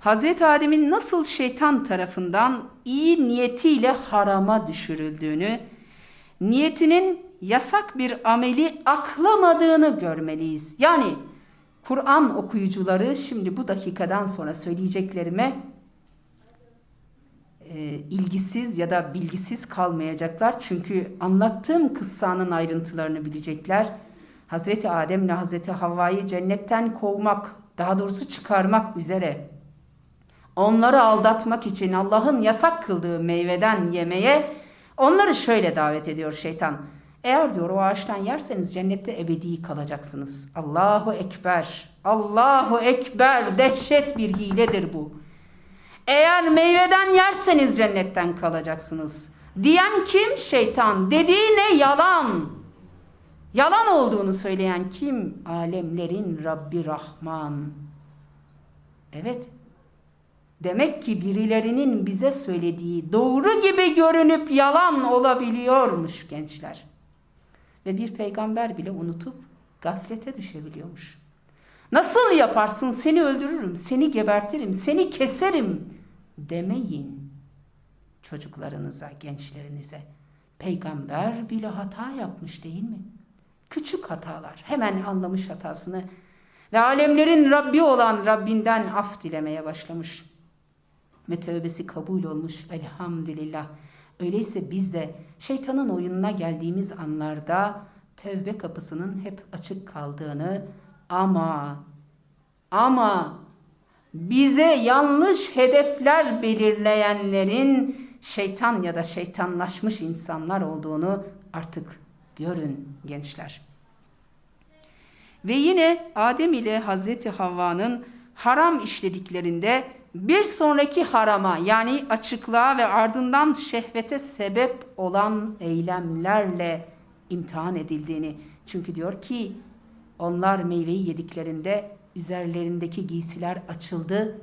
Hazreti Adem'in nasıl şeytan tarafından iyi niyetiyle harama düşürüldüğünü, niyetinin yasak bir ameli aklamadığını görmeliyiz. Yani Kur'an okuyucuları şimdi bu dakikadan sonra söyleyeceklerime e, ilgisiz ya da bilgisiz kalmayacaklar. Çünkü anlattığım kıssanın ayrıntılarını bilecekler. Hazreti Adem ile Hazreti Havva'yı cennetten kovmak, daha doğrusu çıkarmak üzere onları aldatmak için Allah'ın yasak kıldığı meyveden yemeye onları şöyle davet ediyor şeytan. Eğer diyor o ağaçtan yerseniz cennette ebedi kalacaksınız. Allahu Ekber. Allahu Ekber. Dehşet bir hiledir bu. Eğer meyveden yerseniz cennetten kalacaksınız. Diyen kim? Şeytan. Dediği ne? Yalan. Yalan olduğunu söyleyen kim? Alemlerin Rabbi Rahman. Evet. Demek ki birilerinin bize söylediği doğru gibi görünüp yalan olabiliyormuş gençler. Ve bir peygamber bile unutup gaflete düşebiliyormuş. Nasıl yaparsın seni öldürürüm, seni gebertirim, seni keserim demeyin çocuklarınıza, gençlerinize. Peygamber bile hata yapmış değil mi? Küçük hatalar. Hemen anlamış hatasını ve alemlerin Rabbi olan Rabbinden af dilemeye başlamış. Ve tövbesi kabul olmuş elhamdülillah. Öyleyse biz de şeytanın oyununa geldiğimiz anlarda tövbe kapısının hep açık kaldığını ama ama bize yanlış hedefler belirleyenlerin şeytan ya da şeytanlaşmış insanlar olduğunu artık görün gençler. Ve yine Adem ile Hazreti Havva'nın haram işlediklerinde bir sonraki harama yani açıklığa ve ardından şehvete sebep olan eylemlerle imtihan edildiğini. Çünkü diyor ki onlar meyveyi yediklerinde üzerlerindeki giysiler açıldı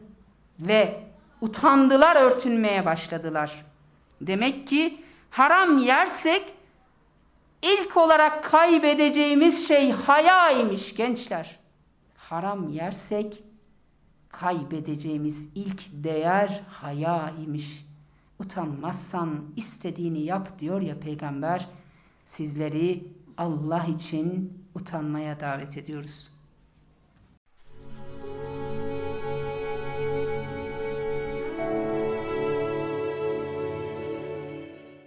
ve utandılar örtünmeye başladılar. Demek ki haram yersek ilk olarak kaybedeceğimiz şey haya imiş gençler. Haram yersek kaybedeceğimiz ilk değer haya imiş. Utanmazsan istediğini yap diyor ya peygamber. Sizleri Allah için utanmaya davet ediyoruz.